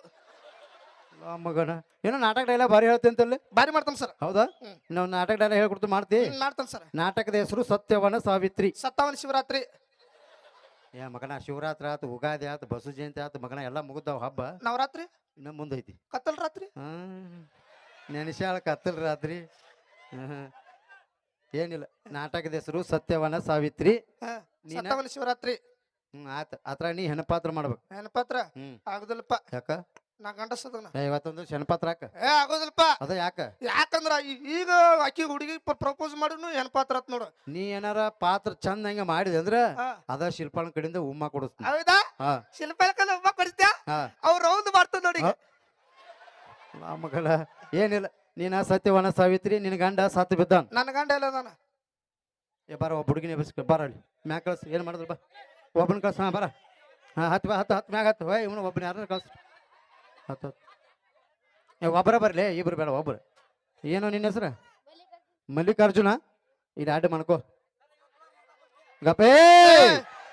ಆ ಮಗನ. ಏನೋ ನಾಟಕ ಡೈಲಾಗ್ ಭಾರಿ ಹೇಳ್ತಂತಲ್ಲಿ ಬಾರಿ ಮಾಡ್ತಾನೆ ಸರ್. ಹೌದಾ. ನಾವು ನಾಟಕ ಡೈಲಾಗ್ ಹೇಳ್ಕೊಡ್ತು ಮಾಡ್ತಿ? ಮಾಡ್ತಾನ ಸರ್. ನಾಟಕದ ಹೆಸರು ಸತ್ಯವನ ಸಾವಿತ್ರಿ. ಸತ್ತವನ ಶಿವರಾತ್ರಿ. ಏ ಮಗನ ಶಿವರಾತ್ರಿ ಆತು ಉಗಾದಿ ಆತು ಬಸು ಜಯಂತಿ ಆತು ಮಗನ ಎಲ್ಲ ಮುಗಿದಾವ ಹಬ್ಬ. ನವರಾತ್ರಿ? ಇನ್ನ ಮುಂದೈತಿ. ಕತ್ತಲ್ ರಾತ್ರಿ? ಹ್ಮ್ ನೆನೆಸ್ಯಾಳ ಕತ್ತಲ್ ರಾತ್ರಿ. ಏನಿಲ್ಲ. ನಾಟಕದ ಹೆಸರು ಸತ್ಯವನ ಸಾವಿತ್ರಿ? ಸತ್ತಾವನ ಶಿವರಾತ್ರಿ. ಹ್ಮ್ ಆತ ಅತ್ರ ನೀ ಹೆಣಪಾತ್ರ ಮಾಡ್ಬೇಕು. ಹೆಣಪಾತ್ರ? ಹ್ಮ್. ಆಗುದಿಲ್ಲಪ್ಪ. ಯಾಕ? ನಾ ಗಂಡಸದನ ಏ, ಇವತ್ತೊಂದು ಶನಪಾತ್ರ ಹಾಕ. ಏ ಆಗೋದಿಲ್ಲಪ್ಪ ಅದ ಯಾಕ? ಯಾಕಂದ್ರ ಈ- ಈಗ ಆಕಿ ಹುಡುಗಿ ಪ್ರಪೋಸ್ ಮಾಡಿದ್ನು ಹೆಣ್ಪಾತ್ರ ಆತ್ ನೋಡು. ನೀ ಏನಾರ ಪಾತ್ರ ಚಂದ ಹಂಗ ಮಾಡಿದೆ ಅಂದ್ರ ಹಾ. ಅದ ಶಿಲ್ಪನ ಕಡೆಯಿಂದ ಉಮ್ಮ ಕೊಡಿಸ್ತೀನಿ. ಹೌದಾ? ಹಾ. ಶಿಲ್ಪಲ್ಕಲ್ಲ ಒಬ್ಬ ಕೊಡಿಸ್ತ್ಯಾ? ಹಾ. ಅವ್ರ ರೌಂಡ್ ಮಾಡ್ತದ ನೋಡಿ ಈಗ. ಆ ಮಗಳ ಏನಿಲ್ಲ. ನೀನ ಸತ್ಯವನ ಸಾವಿತ್ರಿ ನಿನ್ ಗಂಡ ಸತ್ತು ಬಿದ್ದ ನನ್ನ ಗಂಡ ಎಲ್ಲ ನಾನು. ಏ ಬಾರ ಒಬ್ಬ ಹುಡುಗಿನ ಎಬ್ಬಿಸ್ಕೊ ಬಾರ ಅಲ್ಲಿ. ಮ್ಯಾಗ ಕಳ್ಸ ಏನು ಮಾಡಿದ್ರಪ್ಪ? ಬಾ ಒಬ್ಬನ ಕಳ್ಸ ಬರ. ಹಾಂ ಹತ್ತು ಬಾ ಹತ್ತು ಹತ್ತು ಮ್ಯಾಗ ಹತ್ತು. ಹೋಯ್ ಇವನು ಒಬ್ಬನ ಯಾರನ್ನ ಕಳ್ಸ. ಹತ್ತು ಒಬ್ಬರ ಬರಲಿ ಇಬ್ರು ಬೇಡ ಒಬ್ರು. ಏನು ನಿನ್ನ ಹೆಸರು? ಮಲ್ಲಿಕಾರ್ಜುನ? ಇದು ಅಡ್ಡ ಮಾಡ್ಕೋ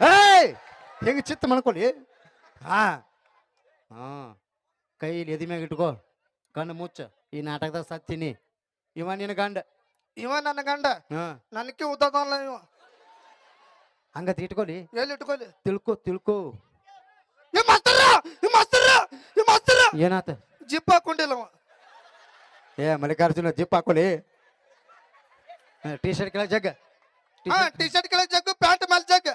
ಏಯ್! ಹೆಂಗೆ ಚಿತ್ತ ಮಾಡ್ಕೊಳ್ಳಿ ಹಾ. ಹಾ. ಕೈಲಿ ಎದಿ ಮ್ಯಾಗ ಇಟ್ಕೋ. ಕಣ್ಣು ಮುಚ್ಚ. ಈ ನಾಟಕದಾಗ ಸತ್ತೀನಿ. ಇವ ನಿನ್ನ ಗಂಡ. ಇವ ನನ್ನ ಗಂಡ. ಹಾ. ನನಕ್ಕೆ ಉದ್ದದಲ್ಲ ಇವ. ಹಂಗತ್ ಇಟ್ಕೊಲಿ ಎಲ್ಲಿ ಇಟ್ಕೊಳ್ಳಿ ತಿಳ್ಕೊ ತಿಳ್ಕೊ. ಮಾಸ್ತರ ಮಾಸ್ತರ ಏನಾತ? ಜಿಪ್ ಹಾಕೊಂಡಿಲ್ಲ ಅವ. ಏ ಮಲ್ಲಿಕಾರ್ಜುನ ಜಿಪ್ ಹಾಕೊಳ್ಳಿ. ಟಿ ಶರ್ಟ್ ಕೆಳಗೆ ಜಗ್. ಹಾ ಟಿ ಶರ್ಟ್ ಕೆಳಗೆ ಜಗ್ಗು ಪ್ಯಾಂಟ್ ಮೇಲೆ ಜಗ್.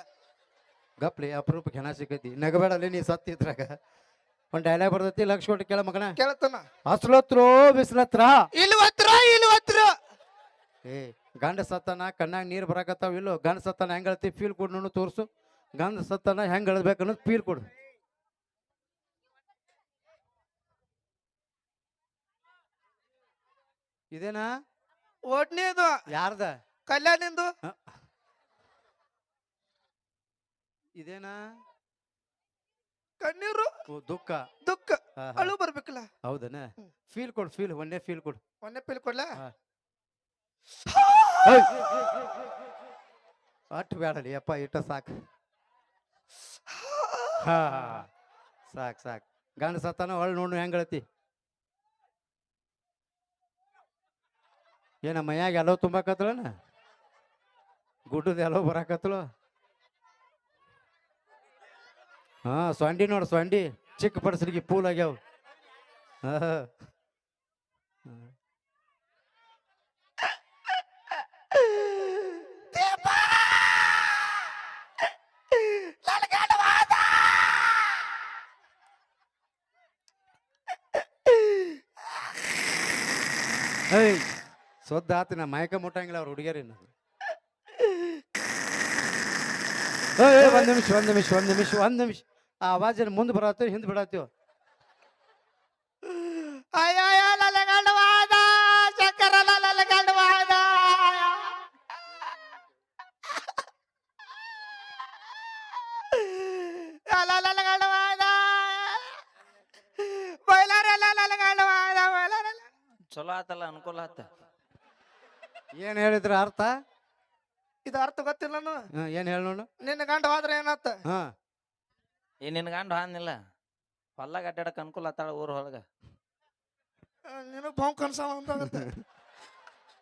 ಗಪ್ಲಿ ಅಪರೂಪ ಹೆಣ ಸಿಕ್ಕೈತಿ. ನಗಬೇಡಲ್ಲಿ ನೀ ಸತ್ತಿದ್ರಾಗ ಒಂದ್ ಡೈಲಾಗ್ ಬರ್ತೈತಿ ಲಕ್ಷ ಕೊಟ್ಟು ಕೇಳ ಮಗನ. ಕೇಳ್ತಾನ. ಹಸ್ಲತ್ರೋ ಬಿಸ್ಲತ್ರ? ಇಲ್ಲಿ ಹತ್ರ ಏ ಗಂಡ ಸತ್ತನ ಕಣ್ಣಾಗ ನೀರು ಬರಾಕತ್ತಾವ ಇಲ್ಲೋ? ಗಂಡ ಸತ್ತನ ಹೆಂಗ್ ಹೇಳ್ತಿ ಫೀಲ್ ಕೊಡು ತೋರಿಸು ತೋರ್ಸು. ಗಂಡ ಸತ್ತನ ಹೆಂಗ್ ಹೇಳ್ಬೇಕು ಅನ್ನೋದು ಫೀಲ್ ಕೊಡು. ಇದೇನಾ? ಒಡ್ನೇದು ಯಾರ್ದ? ಕಲ್ಯಾಣಿಂದು ಇದೇನಾ? ಕಣ್ಣೀರು. ಓ, ದುಃಖ. ದುಃಖ. ಹಾ, ಹಾ. ಅಳು ಬರ್ಬೇಕಲ್ಲ. ಹೌದನ? ಫೀಲ್ ಕೊಡು ಫೀಲ್ ಒಂದೇ ಫೀಲ್ ಕೊಡು. ಒಂದೇ ಫೀಲ್ ಕೊಡ್ಲ? ಹಾ. ಅಟ್ ಬೇಡಲಿ ಅಪ್ಪ ಇಟ್ಟ ಸಾಕು. ಹಾ! ಸಾಕ್ ಸಾಕ್. ಗಂಡ ಸತ್ತಾನ ಒಳ್ ನೋಡು ಹೆಂಗ್ ಏನ ಮನ್ಯಾಗ ಎಲ್ಲೋ ತುಂಬಾಕತ್ತಳನ ಗುಡ್ಡದ ಎಲ್ಲೋ ಬರಾಕತ್ತಳು ಹಾ, ಸ್ವಂಡಿ ನೋಡು, ಸ್ವಂಡಿ. ಚಿಕ್ಕ ಪಡಿಸ್ಲಿಕ್ಕೆ ಪೂಲ್ ಆಗ್ಯಾವ. ಹಾ. ಸೊದ್ದ ಆತ ನಾ ಮಯಕ ಮುಟ್ಟಂಗಿಲ್ಲ ಅವ್ರ ಹುಡುಗಿಯರಿನ ಏ ಒಂದ್ ನಿಮಿಷ ಒಂದ್ ನಿಮಿಷ ಒಂದ್ ನಿಮಿಷ ಒಂದ್ ನಿಮಿಷ. ಆ ಆವಾಜ್ ಮುಂದೆ ಬರತ್ತೇವ ಹಿಂದ್ ಬಿಡತ್ತೇವ. ಚಲೋ ಆತಲ್ಲ ಅನುಕೂಲ ಆತ. ಏನ್ ಹೇಳಿದ್ರ ಅರ್ಥ? ಇದು ಅರ್ಥ ಗೊತ್ತಿಲ್ಲ ನಾನು ಏನ್ ಹೇಳ ನೋಡು. ನಿನ್ನ ಗಂಡ ಹೋದ್ರೆ ಏನತ್ತ ಹಾ. ಈ ನಿನ್ ಗಂಡ ಹಾನಿಲ್ಲ ಹೊಲ್ಲಾಗ ಅಡ್ಡಾಡಕ್ ಅನುಕೂಲ ಆತಾಳ ಊರ್ ಹೊಲಗ. ನೀನು ಬಹು ಕನ್ಸ ಅಂತ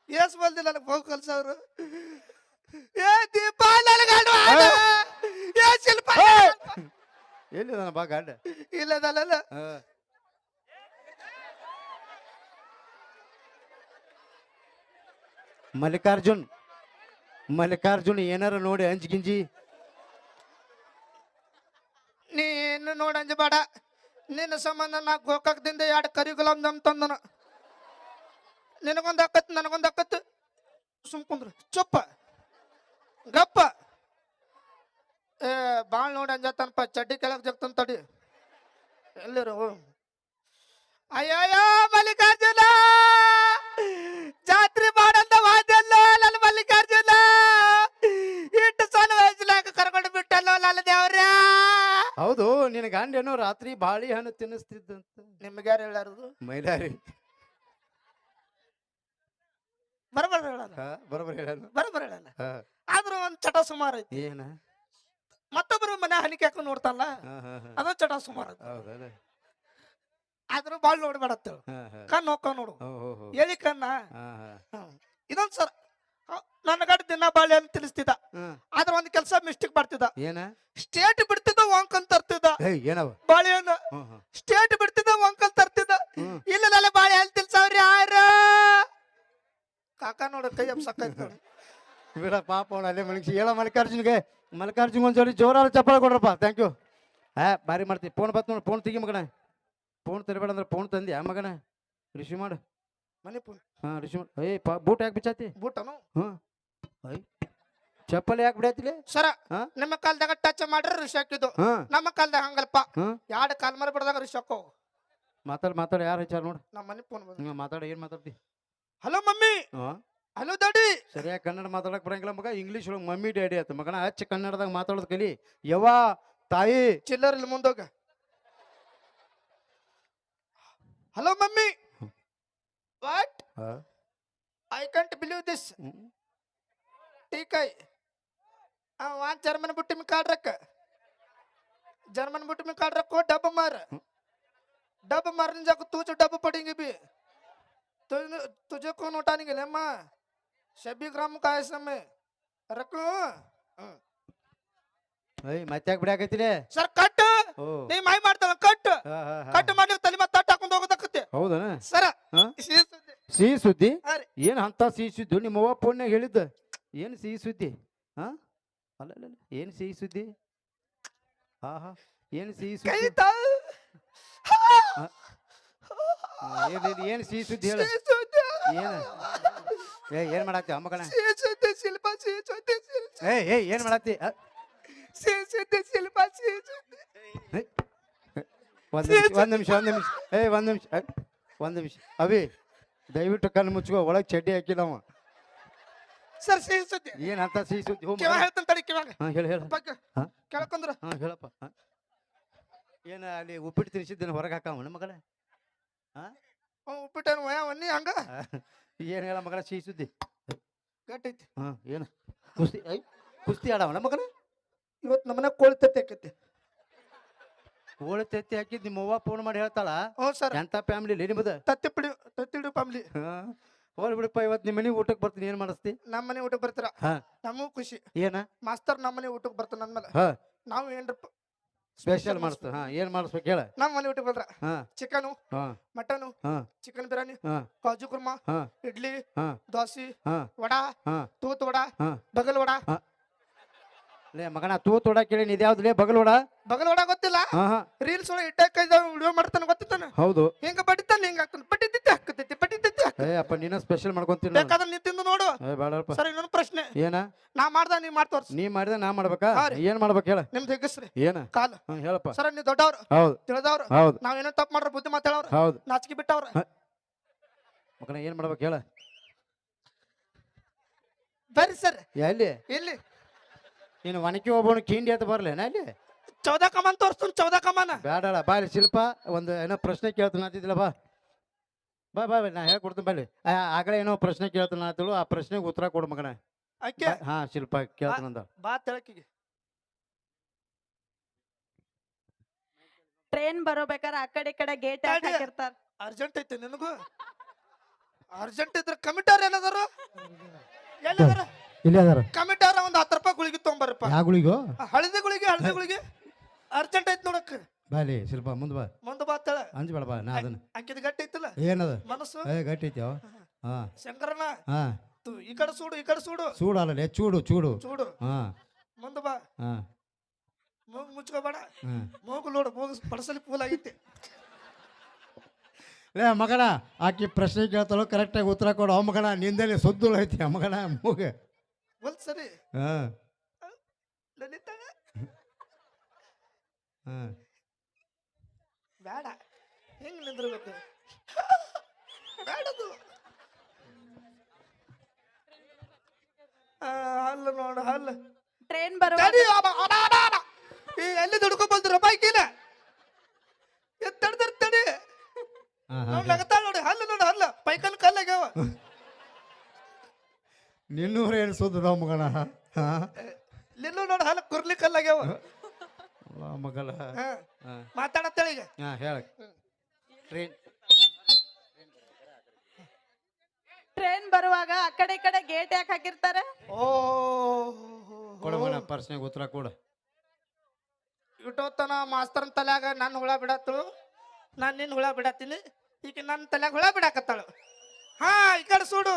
ಎಸ್ ಬಲ್ದಿಲ್ಲ ನನಗೆ ಬಹು ಕಲ್ಸವ್ರು ಏ ದೀಪ ಲಲಗಂಡವಾದ ಏ! ಶಿಲ್ಪ ಬಾ ಗಂಡ ಇಲ್ಲದಲ್ಲ ಹಾ. ಮಲ್ಲಿಕಾರ್ಜುನ್ ಮಲ್ಲಿಕಾರ್ಜುನ್ ಏನಾರ ನೋಡಿ ಅಂಜ್ ಗಿಂಜಿ. ನೀನು ನೋಡಿ ಅಂಜಬೇಡ ನಿನ್ನ ಸಂಬಂಧ ನಾ ಗೋಕಾಕದಿಂದ ಎರಡು ಕರಿ ಗುಲಾಮ್ ದಮ್ ತಂದನ. ನಿನಗೊಂದು ಅಕ್ಕತ್ತು ನನಗೊಂದು ಅಕ್ಕತ್ತು ಸುಮ್ ಕುಂದ್ರು. ಚುಪ್ಪ. ಗಪ್ಪ. ಏ, ಬಾಳ್ ನೋಡಿ ಅಂಜತ್ತನಪ್ಪ ಚಡ್ಡಿ ಕೆಳಗೆ ಜಗ್ತನ್ ತಡಿ. ಎಲ್ಲಿರು? ಅಯ್ಯಯ್ಯೋ, ಮಲ್ಲಿಕಾರ್ಜುನ! ಹೌದು ನಿನ್ನ ಗಂಡ ಏನೋ ರಾತ್ರಿ ಬಾಳಿ ಹಣ್ಣು ತಿನ್ನಿಸ್ತಿದ್ದಂತ. ನಿಮ್ಗೆ ಯಾರು ಹೇಳಾರದು ಮೈಲಾರಿ. ಬರಬರ ಹೇಳಲ್ಲ ಹಾ ಬರೋಬ್ಬರಿ ಹೇಳಲ್ಲ ಬರಬರ ಹೇಳಲ್ಲ ಹಾ. ಆದ್ರೂ ಒಂದ್ ಚಟ ಸುಮಾರು ಐತಿ. ಏನ? ಮತ್ತೊಬ್ರು ಮನೆ ಹನಿಕೆ ಹಾಕೊಂಡು ನೋಡ್ತಾನಲ್ಲ ಹಾ ಹಾ ಹಾ. ಅದು ಚಟ ಸುಮಾರು ಐತಿ. ಹೌದಲ್ಲ ಆದ್ರೂ ಬಾಳ್ ನೋಡ್ಬೇಡತ್ತ ಹಾ ಹಾ. ಕಣ್ಣು ಹೋಗ್ಕೊಂಡ್ ನೋಡು. ಹೇಳಿ ಹೋ ಹೋ. ಎಳಿ ಕಣ್ಣ? ಹಾ ಹಾ. ಹ್ಮ್. ಇದೊಂದ್ ಸರ್ ದಿನ ಬಾಳೆ ಅಂತ ತಿಳಿಸ್ತಿದ್ದ. ಹಾ. ಆದ್ರ ಒಂದ್ ಕೆಲಸ ಮಿಸ್ಟೇಕ್ ಮಾಡ್ತಿದ್ದ. ಏನ? ಸ್ಟೇಟ್ ಬಿಡ್ತಿದ್ದ ವಂಕನ್ ತರ್ತಿದ್ದ. ಏನವ? ಬಾಳೆಹಣ್ಣು. ಸ್ಟೇಟ್ ಬಿಡ್ತಿದ್ದ ವಂಕಲ್ ತರ್ತಿದ್ದ. ಇಲ್ಲ ನನ್ನ ಬಾಳೆ ಅಂತ ತಿಳ್ಸವ್ರಿ ಯಾರ? ಕಾಕ ನೋಡು ಕೈ ಅಪ್ಸಕ್ಕ ನೋಡಿ. ಬಿಡ ಪಾಪ ಅವನು ಅಲ್ಲೇ ಮಲಗಿಸಿ. ಹೇಳ ಮಲ್ಲಿಕಾರ್ಜುನ್ಗೆ ಮಲ್ಲಿಕಾರ್ಜುನ್ ಒಂದ್ಸರಿ ಜೋರಾದ ಚಪ್ಪಾಳ ಕೊಡ್ರಪ್ಪ. ಥ್ಯಾಂಕ್ ಯು ಹಾ ಬಾರಿ ಮಾಡ್ತೀನಿ ಫೋನ್ ಬತ್ ನೋಡಿ ಫೋನ್ ತೆಗಿ ಮಗಣ ಫೋನ್ ತರಬೇಡ ಅಂದ್ರೆ ಫೋನ್ ತಂದೆ ಆ ಮಗನ? ರಿಸೀವ್ ಮಾಡು. ಮನೆ ಫೋನ್ ಹಾ ರಿಸೀವ್ ಮಾಡು. ಏಯ್ ಪಾ ಬೂಟ್ ಯಾಕೆ ಬಿಚ್ಚಾತಿ? ಬೂಟನು? ಐ ಚಪ್ಪಲ್ ಯಾಕೆ ಬಿಡಾತಿಲೆ ಸರ ಹಾ? ನಿಮ್ಮ ಕಾಲ್ದಾಗ ಟಚ್ ಮಾಡ್ರೆ ಋಷಿ ಹಾಕಿದ್ದು. ಹಾ. ನಮ್ಮ ಕಾಲ್ದಾಗ ಹಂಗಲ್ಪ. ಹಾ. ಎರಡು ಕಾಲ್ ಮರ ಬಿಡದಾಗ ಋಷಿ ಹಾಕೋ? ಮಾತಾಡ್ ಮಾತಾಡ ಯಾರು ಹಚ್ಚಾರ ನೋಡು. ನಮ್ಮ ಮನೆ ಫೋನ್ ಬಂದ. ಹ್ಞೂ ಮಾತಾಡ ಏನು ಮಾತಾಡ್ತಿ? Hello mummy! ಹಾಂ. ಹಲೋ ಡ್ಯಾಡಿ ಸರಿಯಾಗಿ ಕನ್ನಡ ಮಾತಾಡಕ್ ಬರಂಗಿಲ್ಲ ಮಗ ಇಂಗ್ಲೀಷ್ ಒಳಗೆ ಮಮ್ಮಿ ಡ್ಯಾಡಿ ಆತ ಮಗನ ಹಚ್ಚ ಕನ್ನಡದಾಗ ಮಾತಾಡೋದು ಕಲಿ. ಯವ್ವ ತಾಯಿ! ಚಿಲ್ಲರ್ ಇಲ್ಲಿ ಮುಂದೋಗ hello mummy! What I can't believe this hmm. ಟೀಕಾಯಿ ಅವ ಜರ್ಮನ್ ಬುಟ್ಟಿ ಮಿ ಕಾಡ್ರಕ್ಕ. ಜರ್ಮನ್ ಬುಟ್ಟಿ ಮಿ ಕಾಡ್ರಕ್ಕ ಡಬ್ಬ ಮಾರ. ಡಬ್ಬ ಮಾರ ಜಾಕು ತೂಚು ಡಬ್ಬ ಪಡಿಂಗಿ ಬಿ. ತುಜಕ್ಕೂ ನೋಟಾನಿಗಿಲ್ಲಮ್ಮ ಶಬಿ ಗ್ರಾಮ ಕಾಯಸಮ್ಮ ರಕ್ಕು ಏಯ್ ಮತ್ತೆ ಯಾಕೆ ಸರ್ ಕಟ್ ನೀ ಮೈ ಮಾಡ್ತಾವ ಕಟ್ ಕಟ್ ಮಾಡಿ ತಲೆ ಮತ್ತೆ ತಟ್ಟ ಹಾಕೊಂಡು ಹೋಗೋದಕ್ಕತ್ತೆ. ಹೌದಾ ಸರ ಸಿ ಸುದ್ದಿ. ಸಿಹಿ ಸುದ್ದಿ? ಏನ್ ಅಂತ ಸಿಹಿ ಸುದ್ದಿ? ನಿಮ್ಮವ್ವ ಫೋನ್ನಾಗ ಹೇಳಿದ್ದ. ಏನ್ ಸಿಹಿ ಸುದ್ದಿ? ಹಾ? ಅಲ್ಲ. ಏನ್ ಸಿಹಿ ಸುದ್ದಿ? ಆಹಾ ಏನು ಸಿಹಿ ಸುದ್ದಿ? ಏನು ಸಿಹಿ ಸುದ್ದಿ ಹೇಳ? ಏನು? ಏ ಏನ್ ಮಾಡತ್ತಿ ಅಮ್ಮಗಣ ಶಿಲ್ಪ ಏ ಏ ಏನು ಮಾಡತ್ತಿ? ಶಿಲ್ಪ ಒಂದು. ಒಂದ್ ನಿಮಿಷ ಒಂದ್ ನಿಮಿಷ ಏ ಒಂದ್ ನಿಮಿಷ ಒಂದು ಒಂದ್ ನಿಮಿಷ. ಅವಿ ದಯವಿಟ್ಟು ಕಣ್ಣು ಮುಚ್ಕೋ ಒಳಗ್ ಚಡ್ಡಿ ಹಾಕಿಲ್ಲ ಅವ. ಸರ್ ಸಿಹಿ ಸುದ್ದಿ. ಏನಂತ ಅಂತ ಸಿಹಿ ಸುದ್ದಿ? ಹೋ ಹೇಳ್ತಾನೆ ತಡಿ ಕಿವಾಗ ಹೇಳಿ ಹೇಳ. ಹೇಳ ಹಾ? ಕೇಳ್ಕೊಂಡ್ರ. ಹಾ ಹೇಳಪ್ಪ. ಹಾ. ಏನ ಅಲ್ಲಿ ಉಪ್ಪಿಟ್ಟು ತಿನ್ಸಿದ್ದೇನೆ ಹೊರಗೆ ಹಾಕವನ ಮಗಳ. ಉಪ್ಪಿಟ್ಟೇನು ವಯ ಒನ್ನಿ ಹಂಗ? ಏನ್ ಹೇಳ ಮಗಳ ಸಿಹಿ ಸುದ್ದಿ? ಗಟ್ಟೈತಿ. ಹಾ ಏನು? ಕುಸ್ತಿ ಐ ಕುಸ್ತಿ ಆಡವನ ಮಗಳ ಇವತ್ತು ನಮ್ಮನೆ ಕೋಳಿ ತತ್ತಿ ಹಾಕೈತಿ ಕೋಳಿ ತೆತ್ತಿ ಹಾಕಿದ್ ನಿಮ್ಮ ಅವ್ವ ಫೋನ್ ಮಾಡಿ ಹೇಳ್ತಾಳ? ಹ್ಞೂ ಸರ್. ಎಂತ ಫ್ಯಾಮಿಲಿ ನಿಮ್ದು ತತ್ತಿ ಪಿಡಿ ತತ್ತಿಡು ಫ್ಯಾಮಿಲಿ ಹಾ. ಹೋಲ್ ಬಿಡಪ್ಪ ಇವತ್ತು ನಿಮ್ಮ ಮನೆಗೆ ಊಟಕ್ಕೆ ಬರ್ತೀನಿ ಏನ್ ಮಾಡಿಸ್ತಿ? ನಮ್ಮ ಮನೆ ಊಟಕ್ಕೆ ಬರ್ತೀರ? ಹಾ. ನಮಗೂ ಖುಷಿ. ಏನ? ಮಾಸ್ತರ್ ನಮ್ಮ ಮನೆ ಊಟಕ್ಕೆ ಬರ್ತಾನ ಅಂದ್ಮೇಲೆ. ಹಾ. ನಾವು ಏನ್ರಪ್ಪ ಸ್ಪೆಷಲ್ ಮಾಡಿಸ್ತು ಹಾ ಏನ್ ಮಾಡಿಸ್ಬೇಕು ಹೇಳ. ನಮ್ಮ ಮನೆ ಊಟಕ್ಕೆ ಬರ್ತಾರ ಹಾ. ಚಿಕನು ಹಾ. ಮಟನು ಹಾ. ಚಿಕನ್ ಬಿರಿಯಾನಿ ಹಾ. ಕಾಜು ಕುರ್ಮಾ ಹಾ. ಇಡ್ಲಿ ಹಾ. ದೋಸೆ ಹಾ. ವಡಾ ಹಾ. ತೂತ್ ವಡಾ ಹಾ. ಬಗಲ್ ವಡಾ ಲೇ ಮಗನ ತೂ ತೋಡ ಕೇಳಿ ಇದ್ಯಾವ್ದು ಲೇ ಬಗಲ್ ಬಗಲೋಡ ಬಗಲ್ ವಡಾ ಗೊತ್ತಿಲ್ಲ. ಹಾ ಹಾ. ರೀಲ್ಸ್ ಒಳಗೆ ಇಟ್ಟಾಕ ವಿಡಿಯೋ ಮಾಡ್ತಾನೆ ಗೊತ್ತಿತ್ತಾನ? ಹೌದು. ಹಿಂಗ ಬಡಿತಾನೆ ಹಿಂಗ ಆಗ್ತಾನೆ ಬಡಿತೈತಿ ಹಾಕತೈತಿ ಬಡಿತೈತಿ ಹಾಕ್- ಏ ಅಪ್ಪ ನೀನ ಸ್ಪೆಷಲ್ ಮಾಡ್ಕೊಂತೀನಿ ನಾನು. ಬೇಕಾದ್ರೆ ತಿಂದು ನೋಡು. ಏ ಬೇಡಪ್ಪ. ಸರ್ ಇನ್ನೊಂದು ಪ್ರಶ್ನೆ. ಏನ? ನಾ ಮಾಡ್ದ ನೀ ಮಾಡಿ ತೋರ್ಸ್. ನೀ ಮಾಡಿದ ನಾ ಮಾಡ್ಬೇಕಾ? ಹಾ ರೀ. ಏನ್ ಮಾಡ್ಬೇಕು ಹೇಳ? ನಿಮ್ದು ಹೆಗಸ್ರಿ. ಏನ? ಕಾಲ. ಹಾ ಹೇಳಪ್ಪ. ಸರ ನೀ ದೊಡ್ಡವ್ರು. ಹೌದು. ತಿಳಿದವ್ರು. ಹೌದು. ನಾವ್ ಏನೋ ತಪ್ಪು ಮಾಡ್ರ ಬುದ್ಧಿ ಮಾತಾಡೋರು ಹೌದು. ನಾಚಿಕೆ ಬಿಟ್ಟವ್ರ. ಮಗನ ಏನ್ ಮಾಡ್ಬೇಕು ಹೇಳ? ಬರ್ರಿ ಸರ್. ಎಲ್ಲಿ? ಇಲ್ಲಿ. ನೀನು ಒಣಕಿ ಒಬ್ಬನು ಕಿಂಡಿ ಅಂತ ಬರ್ಲೇನ ಅಲ್ಲಿ? ಚೌದ ಕಮಾನ್ ತೋರಿಸ್ತು ಚೌದ ಕಮಾನ. ಬೇಡಲ್ಲ ಬಾ ಇಲ್ಲಿ ಶಿಲ್ಪ. ಒಂದು ಏನೋ ಪ್ರಶ್ನೆ ಕೇಳ್ತಾನ ಅಂತಿದ್ದಿಲ್ಲ ಬಾ. ಬಾ ಬಾ ಬಾ, ನಾ ಹೇಳ್ಕೊಡ್ತೀನಿ ಬಲ್ಲಿ ಆಗಲೇ ಏನೋ ಪ್ರಶ್ನೆ ಕೇಳ್ತಾನ ಅಂತೇಳು ಆ ಪ್ರಶ್ನೆಗೆ ಉತ್ತರ ಕೊಡು ಮಗನ. ಅಕ್ಕೆ ಹಾ ಶಿಲ್ಪ ಕೇಳ್ತಾನಂದ ಬಾ ತೆಳಕಿಗೆ. ಟ್ರೈನ್ ಬರೋಬೇಕಾದ್ರೆ ಆ ಕಡೆ ಈ ಕಡೆ ಗೇಟ್ ತಡಿ. ಹಾಕಿರ್ತಾರ. ಅರ್ಜೆಂಟ್ ಐತೆ ನಿನಗೂ? ಅರ್ಜೆಂಟ್ ಇದ್ರೆ ಕಮಿಟರ್ ಏನದಾರು ಎಲ್ಲದಾರ ಇಲ್ಲಿ ಅದಾರ? ಕಮಿಟರ್ ಒಂದ್ ಹತ್ತು ರೂಪಾಯಿ ಗುಳಿಗೆ ತೊಗೊಂಬರ್ರಪ್ಪ. ಯಾಗುಳಿಗೋ ಹಳದಿ ಗುಳಿಗೆ ಹಳದಿ ಗುಳಿಗೆ? ಅರ್ಜೆಂಟ್ ಐತ್ ನೋಡಕ್ ಬಾಲಿ ಶಿಲ್ಪ ಮುಂದೆ ಬಾ. ಮುಂದೆ ಬಾ ತೆಳ. ಅಂಜಬೇಡ ಬಾ ನಾ ಅದನ್ನ. ಅಕ್ಕಿದ ಗಟ್ಟಿ ಐತಲ್ಲ? ಏನದ? ಮನಸ್ಸು? ಏ ಗಟ್ಟಿ ಐತಿ ಅವ. ಹಾ. ಶಂಕರನ ಹಾ. ತು ಈ ಕಡೆ ಸೂಡು ಈ ಕಡೆ ಸೂಡು. ಚೂಡು ಅಲ್ಲಲೇ ಚೂಡು ಚೂಡು. ಚೂಡು. ಹಾ. ಮುಂದೆ ಬಾ. ಹಾ. ಮೂಗು ಮುಚ್ಕೋಬೇಡ. ಹಾ. ಮೂಗು ನೋಡು ಮೂಗು ಪಡಸಲಿ ಫೂಲ್ ಆಗೈತಿ. ಲೇ ಮಗಣ ಆಕಿ ಪ್ರಶ್ನೆ ಕೇಳ್ತಾಳು ಕರೆಕ್ಟಾಗಿ ಉತ್ತರ ಕೊಡು ಅವ ಮಗಣ ನಿಂದಲ್ಲಿ ಸುದ್ದುಳು ಐತಿ ಆ ಮಗನ ಮೂಗ. ಒಂದ್ ಸರಿ. ಹಾಂ. ಲಲಿತಾ ಹಾ. ಬೇಡ ಹೆಂಗ್ ನಿಂದಿರ್ಬೇಕು? ಬೇಡದು ಆ, ಹಲ್ಲು ನೋಡು ಹಲ್ಲ. ಟ್ರೈನ್ ಬರೋ ತಡಿ ಅಬ, ಅಡ, ಅಡ, ಅಡ. ಈ ಎಲ್ಲಿ ದುಡ್ಕೊಂಡ್ ಬಂದ್ರು ಬೈಕಿನ? ತಡ್ದರ್ ನೋಡ್ ನಗತಾಳ ನೋಡಿ ಹಲ್ಲ ನೋಡಿ ಹಲ್ಲು. ಪೈಕಲ್ ಕಲ್ಲಾಗ್ಯಾವ ನಿನ್ನೂರ ಏನು ಸುದ್ದದ ಮಗನ? ಹಾ? ನೋಡಿ ಹಲ್ಲ ಕುರ್ಲಿ ಕಲ್ಲಾಗ್ಯಾವ ಮಗಲ ಹಾ. ಹಾ. ಈಗ. ಹಾ ಹೇಳ. ಟ್ರೈನ್. ಟ್ರೈನ್ ಬರುವಾಗ ಆ ಕಡೆ ಈ ಕಡೆ ಗೇಟ್ ಯಾಕೆ ಹಾಕಿರ್ತಾರೆ? ಓ ಕೊಡು ಮಗನ ಪ್ರಶ್ನೆಗೆ ಉತ್ತರ ಕೊಡು. ಇಟ್ಟೋತನ ಮಾಸ್ತರ್ನ ತಲ್ಯಾಗ ನನ್ನ ಹುಳ ಬಿಡತ್ತಳು. ನಾನು ನಿನ್ನ ಹುಳ ಬಿಡತ್ತೀನಿ. ಈಗ ನನ್ನ ತಲೆಗೆ ಹುಳ ಬಿಡಾಕತ್ತಾಳು. ಹಾ ಈ ಕಡೆ ಸೂಡು.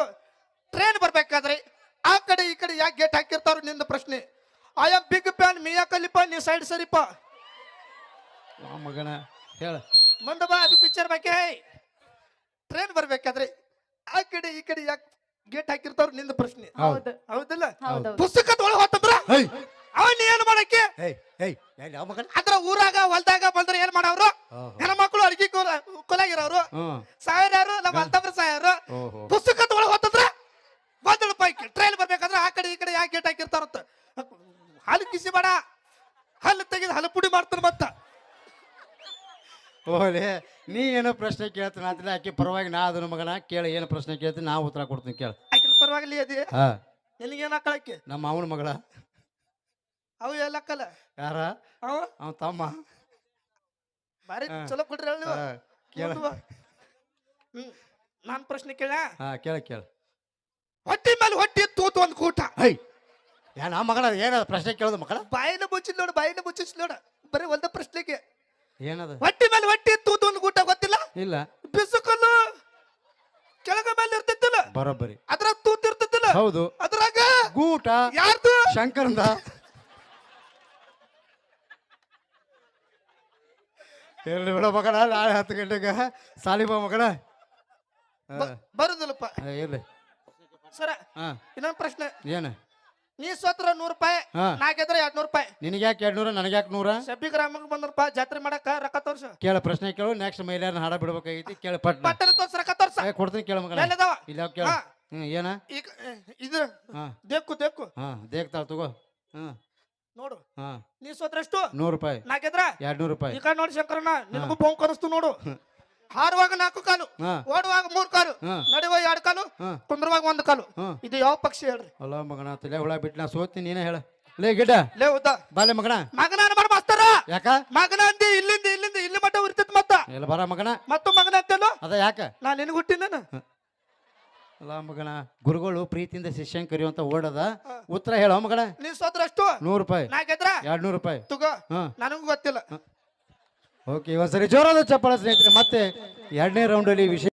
ಟ್ರೈನ್ ಬರ್ಬೇಕಾದ್ರೆ ಆ ಕಡೆ ಈ ಕಡೆ ಯಾಕೆ ಗೇಟ್ ಹಾಕಿರ್ತಾರ ನಿಂದ ಪ್ರಶ್ನೆ. ಐ ಆಮ್ ಬಿಗ್ ಪ್ಯಾನ್ ಮಿಯಾ ಕಲಿಪ ನೀ ಸೈಡ್ ಸರಿಪ. ಮಗಣ ಮಗನ ಹೇಳ. ಮುಂದೆ ಬಾ ಅದು ಪಿಕ್ಚರ್ ಬಗ್ಗೆ ಟ್ರೈನ್ ಬರ್ಬೇಕಾದ್ರೆ ಆ ಕಡೆ ಈ ಕಡೆ ಯಾಕೆ ಗೇಟ್ ಹಾಕಿರ್ತಾರ ನಿಂದ ಪ್ರಶ್ನೆ. ಹೌದು. ಹೌದಿಲ್ಲ? ಹೌದೌದು ಪುಸ್ತಕ ಒಳಗೆ ಹೋತಂದ್ರ? ಹೇಯ್ ಏನು ಮಾಡಕ್ಕೆ? ಅದ್ರ ಊರಾಗ ಹೊಲ್ದಾಗ ಬಂದ್ರೆ ಏನ್ ಮಾಡವ್ರು? ಹೆಣ್ಮಕ್ಳು ಅಡಿಗೆ ಕೊಲಾಗಿರೋರು. ಸಾವಿರಾರು ನಮ್ಮ ಅಲ್ತಬ್ರ ಸಾವಿರ ಪುಸ್ತಕ ತಗೊಳಗ್ ಹೋತಂದ್ರ ಬಂದಳು ಪೈಕಿ ಟ್ರೈನ್ ಬರ್ಬೇಕಂದ್ರೆ ಆ ಕಡೆ ಈ ಕಡೆ ಯಾಕೆ ಗೇಟ್ ಹಾಕಿರ್ತಾರಂತ. ಹಾಲು ಕಿಸಿ ಬೇಡ. ಹಲ್ಲು ತೆಗೆದು ಹಲ್ಲು ಪುಡಿ ಮಾಡ್ತಾನೆ ಮತ್ತ. ಓಲೆ ನೀ ಏನೋ ಪ್ರಶ್ನೆ ಕೇಳ್ತಾನ ಅಂತ ಆಕೆ ಪರವಾಗಿ ನಾ ಅದನ್ನ ಮಗನ ಕೇಳಿ ಏನು ಪ್ರಶ್ನೆ ಕೇಳ್ತೀನಿ ನಾ ಉತ್ತರ ಕೊಡ್ತೀನಿ ಕೇಳ. ಆಕೆ ಪರವಾಗಿಲ್ಲ ಅದಿ. ಹಾ. ನಿನಗೇನ್ ಹಾಕಳಕ್ಕೆ ನಮ್ಮ ಅವನ ಮಗಳ. ಅವು ಹಾಕಲ್ಲ ಯಾರ? ಅವ? ಅವ ತಮ್ಮ. ಬಾರಿ. ಚಲೋ ಕೊಟ್ರಿ ಹೇಳಿ. ಹಾ, ಕೇಳ. ನಾನ್ ಪ್ರಶ್ನೆ ಕೇಳ. ಹಾ ಕೇಳ ಕೇಳ. ಹೊಟ್ಟಿ ಮೇಲೆ ಹೊಟ್ಟಿ ತೂತು ಒಂದ್ ಕೂಟ. ಹೈ ಯಾ ಮಗಳ ಏನದ ಪ್ರಶ್ನೆ ಕೇಳೋದು ಮಗಳ? ಬಾಯಿನ ಮುಚ್ಚಿದ್ ನೋಡು ಬಾಯಿನ ಮುಚ್ಚಿಸ್ ನೋಡ. ಬರೀ ಒಂದ ಪ್ರಶ್ನೆಗೆ. ಏನದ? ಹೊಟ್ಟಿ ಮೇಲೆ ಹೊಟ್ಟಿ ತೂತು ಒಂದ್ ಕೂಟ ಗೊತ್ತಿಲ್ಲ? ಇಲ್ಲ. ಬಿಸುಕಲ್ಲು ಕೆಳಗ ಮೇಲೆ ಇರ್ತಿದ್ದಿಲ್ಲ ಬರೋಬ್ಬರಿ. ಅದ್ರ ತೂತು ಇರ್ತೈತಿಲ್ಲ ಹೌದು. ಅದ್ರಾಗ ಗೂಟ ಯಾರ್ದು? ಶಂಕರಂದ. ಎಲ್ಲಿ ಬಿಡ ಮಗಣ ನಾಳೆ ಹತ್ತು ಗಂಟೆಗೆ ಸಾಲಿ ಬಾ ಮಗಣ ಬರುದಿಲ್ಲಪ್ಪ. ಇರ್ಲಿ. ಸರ ಹಾ ಇನ್ನೊಂದ್ ಪ್ರಶ್ನೆ. ಏನು? ನೀ ಸೋತ್ರ ನೂರು ರೂಪಾಯಿ ಹಾ. ನಾ ಗೆದ್ರೆ ಎರಡ್ ನೂರ್ ರೂಪಾಯಿ. ನಿನಗೆ ಯಾಕೆ ಎರಡು ನೂರ ನನಗೆ ಯಾಕೆ ನೂರ? ಸಬ್ಬಿ ಗ್ರಾಮಕ್ಕೆ ಬಂದ್ರಪ್ಪ ಜಾತ್ರೆ ಮಾಡಕ ರೊಕ್ಕ ತೋರ್ಸ. ಕೇಳ ಪ್ರಶ್ನೆ ಕೇಳು ನೆಕ್ಸ್ಟ್ ಮಹಿಳೆಯರನ್ನ ಹಾಡ ಬಿಡ್ಬೇಕಾಗೈತಿ ಕೇಳ ಪಟ್ನ. ಪಟ್ಟಣ ತೋರ್ಸ ರೊಕ್ಕ ತೋರ್ಸ. ಏ, ಕೊಡ್ತೀನಿ ಕೇಳ ಮಗನ. ಎಲ್ಲದಾವ? ಇಲ್ಲ ಯಾವ ಕೇಳ. ಹಾ. ಹ್ಮ್ ಏನ? ಈಗ ಇದು ಹಾ. ದೇಕ್ಕು ದೇಕು ಹಾ ದೇಕ್ತಾಳ ತಗೋ. ಹಾ ನೋಡು. ಹಾ. ನೀ ಸೋತ್ರಷ್ಟು ನೂರು ರೂಪಾಯಿ. ನಾ ಗೆದ್ರ ಎರಡು ನೂರು ರೂಪಾಯಿ. ಈ ಕಡೆ ನೋಡಿ ಶಂಕರಣ್ಣ ನಿನಗೂ ಬೋಂಕ್ ಕನಸ್ತು ನೋಡು. ಹಾರುವಾಗ ನಾಲ್ಕು ಕಾಲು ಹಾ. ಓಡುವಾಗ ಮೂರು ಕಾಲು ಹಾ. ನಡೆಯುವ ಎರಡು ಕಾಲು ಹಾ. ಕುಂದ್ರುವಾಗ ಒಂದು ಕಾಲು. ಹಾ. ಇದು ಯಾವ ಪಕ್ಷಿ ಹೇಳ್ರಿ? ಅಲ್ಲ ಮಗನ ತಲೆ ಹುಳ ಬಿಟ್ಟು ನಾ ಸೋತೀನಿ ನೀನೇ ಹೇಳ. ಲೇ ಗಿಡ ಲೇ ಉದ್ದ. ಬಾಲೆ ಮಗನ. ಮಗನ ಬರ ಮಾಸ್ತರ. ಯಾಕ? ಮಗನ ಅಂದಿ ಇಲ್ಲಿಂದ ಇಲ್ಲಿಂದ ಇಲ್ಲಿ ಮಟ್ಟ ಉರಿತೈತ್ ಮತ್ತ. ಎಲ್ಲ ಬರ ಮಗನ. ಮತ್ತು ಮಗನ ಅಂತೇನು ಅದ ಯಾಕ? ನಾ ನಿನಗೆ ಹುಟ್ಟಿನ ಅಲ್ಲ ಮಗನ ಗುರುಗಳು ಪ್ರೀತಿಯಿಂದ ಶಿಷ್ಯನ್ ಕರೆಯುವಂತ ಓಡದ ಉತ್ತರ ಹೇಳ ಮಗಣ. ನೀ ಸೋದ್ರಷ್ಟು ನೂರು ರೂಪಾಯಿ. ನಾ ಗೆದ್ರ? ಎರಡ್ ನೂರು ರೂಪಾಯಿ. ತಗೋ. ಹಾ. ನನಗೂ ಗೊತ್ತಿಲ್ಲ. ಓಕೆ ಒಂದ್ಸರಿ ಜೋರಾದ ಚಪ್ಪಾಳ ಸ್ನೇಹಿತರೆ ಮತ್ತೆ ಎರಡನೇ ರೌಂಡಲ್ಲಿ ವಿಷಯ